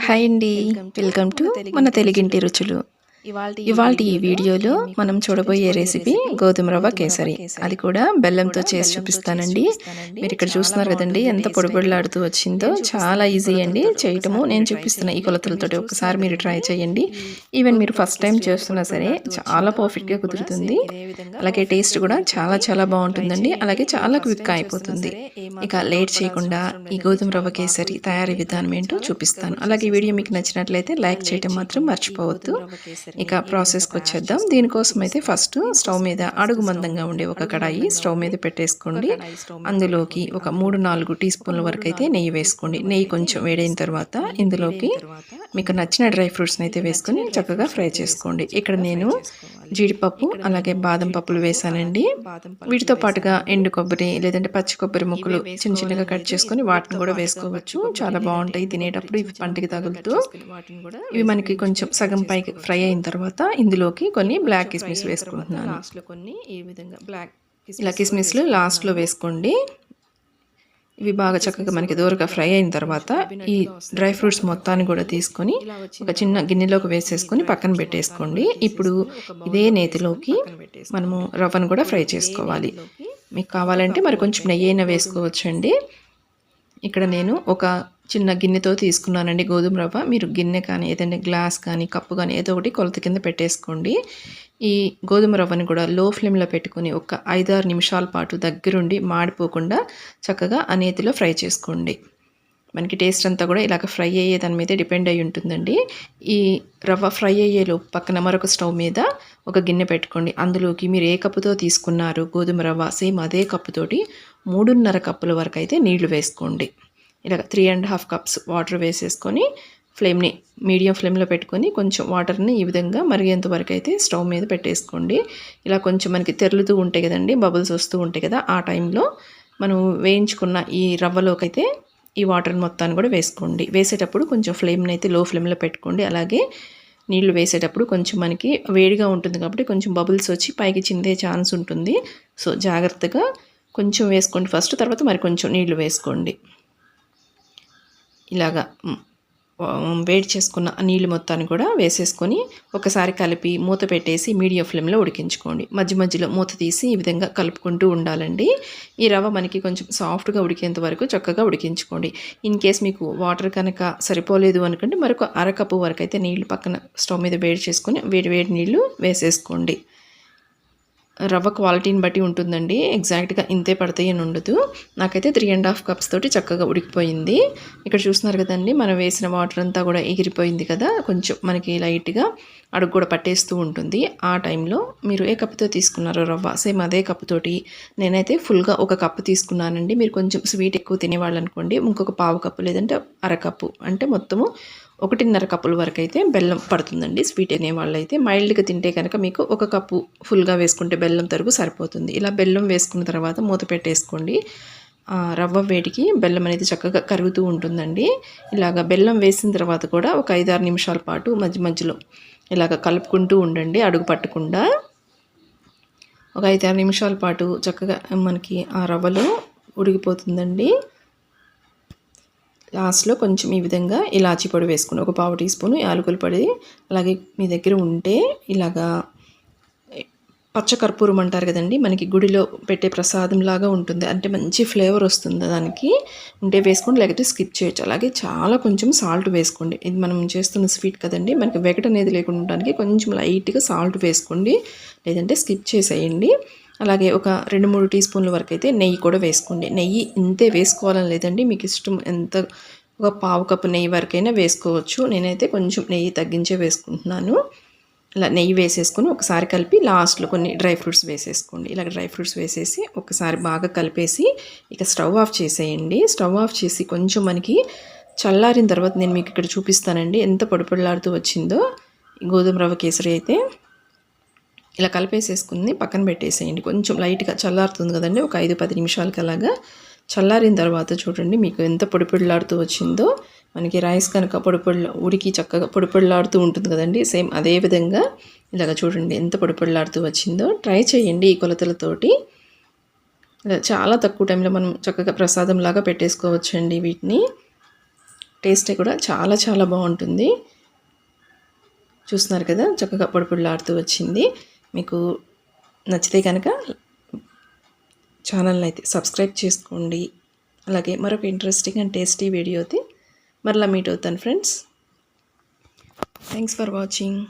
Hi అండి. Welcome to మన తెలుగింటి రుచులు. ఇవాళ ఈ వీడియోలో మనం చూడబోయే రెసిపీ గోధుమ రవ్వ కేసరి. అది కూడా బెల్లంతో చేసి చూపిస్తానండి. మీరు ఇక్కడ చూస్తున్నారు కదండి ఎంత పొడిపొడిలాడుతూ వచ్చిందో. చాలా ఈజీ అండి. చేయటము. నేను చూపిస్తున్న ఈ కొలతలతో ఒకసారి మీరు ట్రై చేయండి. ఈవెన్ మీరు ఫస్ట్ టైం చేస్తున్నా సరే చాలా పర్ఫెక్ట్గా కుదురుతుంది. అలాగే టేస్ట్ కూడా చాలా చాలా బాగుంటుందండి. అలాగే చాలా క్విక్గా అయిపోతుంది. ఇక లేట్ చేయకుండా ఈ గోధుమ రవ్వ కేసరి తయారీ విధానం ఏంటో చూపిస్తాను. అలాగే ఈ వీడియో మీకు నచ్చినట్లయితే లైక్ చేయడం మాత్రం మర్చిపోవద్దు ఇక ప్రాసెస్కి వచ్చేద్దాం దీనికోసం అయితే ఫస్ట్ స్టవ్ మీద అడుగు మందంగా ఉండే ఒక కడాయి స్టవ్ మీద పెట్టేసుకోండి. అందులోకి ఒక మూడు నాలుగు టీ స్పూన్ల వరకు అయితే నెయ్యి వేసుకోండి. నెయ్యి కొంచెం వేడైన తర్వాత ఇందులోకి మీకు నచ్చిన డ్రై ఫ్రూట్స్ని అయితే వేసుకొని చక్కగా ఫ్రై చేసుకోండి. ఇక్కడ నేను జీడిపప్పు అలాగే బాదం పప్పులు వేసానండి. వీటితో పాటుగా ఎండు కొబ్బరి లేదంటే పచ్చి కొబ్బరి ముక్కలు చిన్న చిన్నగా కట్ చేసుకొని వాటిని కూడా వేసుకోవచ్చు. చాలా బాగుంటాయి. తినేటప్పుడు ఇవి పంటికి తగులుతూ ఇవి మనకి కొంచెం సగం పైకి ఫ్రై అయిన తర్వాత ఇందులోకి కొన్ని బ్లాక్ కిస్మిస్ వేసుకుంటున్నాను. కొన్ని ఈ విధంగా బ్లాక్ ఇలా కిస్మిస్లు లాస్ట్లో వేసుకోండి. ఇవి బాగా చక్కగా మనకి దూరగా ఫ్రై అయిన తర్వాత ఈ డ్రై ఫ్రూట్స్ మొత్తాన్ని కూడా తీసుకొని ఒక చిన్న గిన్నెలోకి వేసేసుకొని పక్కన పెట్టేసుకోండి. ఇప్పుడు ఇదే నేతిలోకి మనము రవ్వను కూడా ఫ్రై చేసుకోవాలి. మీకు కావాలంటే మరి కొంచెం నెయ్యి అయినా వేసుకోవచ్చండి. ఇక్కడ నేను ఒక చిన్న గిన్నెతో తీసుకున్నానండి గోధుమ రవ్వ. మీరు గిన్నె కానీ ఏదైనా గ్లాస్ కానీ కప్పు కానీ ఏదో ఒకటి కొలత కింద పెట్టేసుకోండి. ఈ గోధుమ రవ్వని కూడా లో ఫ్లేమ్లో పెట్టుకుని ఒక ఐదారు నిమిషాల పాటు దగ్గరుండి మాడిపోకుండా చక్కగా అనేతిలో ఫ్రై చేసుకోండి. మనకి టేస్ట్ అంతా కూడా ఇలాగ ఫ్రై అయ్యే దాని మీదే డిపెండ్ అయి ఉంటుందండి. ఈ రవ్వ ఫ్రై అయ్యేలో పక్కన మరొక స్టవ్ మీద ఒక గిన్నె పెట్టుకోండి. అందులోకి మీరు ఏ కప్పుతో తీసుకున్నారు గోధుమ రవ్వ సేమ్ అదే కప్పుతోటి మూడున్నర కప్పుల వరకు అయితే నీళ్ళు వేసుకోండి. ఇలాగ three and half cups water వేసేసుకొని ఫ్లేమ్ని మీడియం ఫ్లేమ్లో పెట్టుకొని కొంచెం వాటర్ని ఈ విధంగా మరిగేంత వరకు అయితే స్టవ్ మీద పెట్టేసుకోండి. ఇలా కొంచెం మనకి తెరులుతూ ఉంటాయి కదండి బబుల్స్ వస్తూ ఉంటాయి కదా ఆ టైంలో మనం వేయించుకున్న ఈ రవ్వలోకైతే ఈ వాటర్ మొత్తాన్ని కూడా వేసుకోండి. వేసేటప్పుడు కొంచెం ఫ్లేమ్ని అయితే లో ఫ్లేమ్లో పెట్టుకోండి. అలాగే నీళ్ళు వేసేటప్పుడు కొంచెం మనకి వేడిగా ఉంటుంది కాబట్టి కొంచెం బబుల్స్ వచ్చి పైకి చిందే ఛాన్స్ ఉంటుంది. సో జాగ్రత్తగా కొంచెం వేసుకోండి ఫస్ట్ తర్వాత మరి కొంచెం నీళ్ళు వేసుకోండి. ఇలాగా వేడి చేసుకున్న నీళ్ళు మొత్తాన్ని కూడా వేసేసుకొని ఒకసారి కలిపి మూత పెట్టేసి మీడియం ఫ్లేమ్లో ఉడికించుకోండి. మధ్య మధ్యలో మూత తీసి ఈ విధంగా కలుపుకుంటూ ఉండాలండి. ఈ రవ్వ మనకి కొంచెం సాఫ్ట్గా ఉడికేంత వరకు చక్కగా ఉడికించుకోండి. ఇన్ కేస్ మీకు వాటర్ కనుక సరిపోలేదు అనుకోండి మరొక అరకప్పు వరకు అయితే నీళ్ళు పక్కన స్టవ్ మీద వేడి చేసుకొని వేడి వేడి నీళ్ళు వేసేసుకోండి. రవ్వ క్వాలిటీని బట్టి ఉంటుందండి. ఎగ్జాక్ట్గా ఇంతే పడతాయి అని ఉండదు. నాకైతే త్రీ అండ్ హాఫ్ కప్స్ తోటి చక్కగా ఉడికిపోయింది. ఇక్కడ చూస్తున్నారు కదండి మనం వేసిన వాటర్ అంతా కూడా ఎగిరిపోయింది కదా కొంచెం మనకి లైట్గా అడుగు కూడా పట్టేస్తూ ఉంటుంది. ఆ టైంలో మీరు ఏ కప్పుతో తీసుకున్నారో రవ్వ సేమ్ అదే కప్పుతోటి నేనైతే ఫుల్గా ఒక కప్పు తీసుకున్నానండి. మీరు కొంచెం స్వీట్ ఎక్కువ తినేవాళ్ళు అనుకోండి ఇంకొక పావు కప్పు లేదంటే అరకప్పు అంటే మొత్తము ఒకటిన్నర కప్పుల వరకు అయితే బెల్లం పడుతుందండి స్వీట్ అనే వాళ్ళైతే. మైల్డ్గా తింటే కనుక మీకు ఒక కప్పు ఫుల్గా వేసుకుంటే బెల్లం తరుగు సరిపోతుంది. ఇలా బెల్లం వేసుకున్న తర్వాత మూత పెట్టేసుకోండి. రవ్వ వేడికి బెల్లం అనేది చక్కగా కరుగుతూ ఉంటుందండి. ఇలాగ బెల్లం వేసిన తర్వాత కూడా ఒక ఐదారు నిమిషాల పాటు మధ్య మధ్యలో ఇలాగ కలుపుకుంటూ ఉండండి అడుగు పట్టకుండా. ఒక ఐదారు నిమిషాల పాటు చక్కగా మనకి ఆ రవ్వలో ఉడికిపోతుందండి. లాస్ట్లో కొంచెం ఈ విధంగా ఇలాచీ పొడి వేసుకుని ఒక పావు టీ స్పూన్ యాలకుల పొడి అలాగే మీ దగ్గర ఉంటే ఇలాగా పచ్చకర్పూరం అంటారు కదండి మనకి గుడిలో పెట్టే ప్రసాదం లాగా ఉంటుంది. అంటే మంచి ఫ్లేవర్ వస్తుంది దానికి. ఉంటే వేసుకోండి లేకపోతే స్కిప్ చేయొచ్చు. అలాగే చాలా కొంచెం సాల్ట్ వేసుకోండి. ఇది మనం చేస్తున్న స్వీట్ కదండి మనకి వెగట అనేది లేకుండా ఉండడానికి కొంచెం లైట్గా సాల్ట్ వేసుకోండి. లేదంటే స్కిప్ చేసేయండి. అలాగే ఒక రెండు మూడు టీ స్పూన్ల వరకు అయితే నెయ్యి కూడా వేసుకోండి. నెయ్యి ఇంతే వేసుకోవాలని లేదండి. మీకు ఇష్టం ఎంత ఒక పావు కప్పు నెయ్యి వరకైనా వేసుకోవచ్చు. నేనైతే కొంచెం నెయ్యి తగ్గించే వేసుకుంటున్నాను. ఇలా నెయ్యి వేసేసుకొని ఒకసారి కలిపి లాస్ట్లో కొన్ని డ్రై ఫ్రూట్స్ వేసేసుకోండి. ఇలా డ్రై ఫ్రూట్స్ వేసేసి ఒకసారి బాగా కలిపేసి ఇక స్టవ్ ఆఫ్ చేసేయండి. స్టవ్ ఆఫ్ చేసి కొంచెం మనకి చల్లారిన తర్వాత నేను మీకు ఇక్కడ చూపిస్తానండి. ఎంత పొడిపొడలాడుతూ వచ్చిందో గోధుమ రవ్వ కేసరి అయితే. ఇలా కలిపేసేసుకుని పక్కన పెట్టేసేయండి. కొంచెం లైట్గా చల్లారుతుంది కదండి. ఒక ఐదు పది నిమిషాలకి అలాగా చల్లారిన తర్వాత చూడండి మీకు ఎంత పొడిపొడిలాడుతూ వచ్చిందో. మనకి రైస్ కనుక పొడి ఉడికి చక్కగా పొడిపొడిలాడుతూ ఉంటుంది కదండి. సేమ్ అదే విధంగా ఇలాగ చూడండి ఎంత పొడిపొడిలాడుతూ వచ్చిందో. ట్రై చేయండి ఈ కొలతలతోటి. చాలా తక్కువ టైంలో మనం చక్కగా ప్రసాదం లాగా పెట్టేసుకోవచ్చండి వీటిని. టేస్ట్ కూడా చాలా చాలా బాగుంటుంది. చూస్తున్నారు కదా? చక్కగా పొడిపొడిలాడుతూ వచ్చింది. మీకు నచ్చితే కనుక ఛానల్ని అయితే సబ్స్క్రైబ్ చేసుకోండి. అలాగే మరొక ఇంట్రెస్టింగ్ అండ్ టేస్టీ వీడియోతో మరలా మీట్ అవుతాను ఫ్రెండ్స్ థ్యాంక్స్ ఫర్ వాచింగ్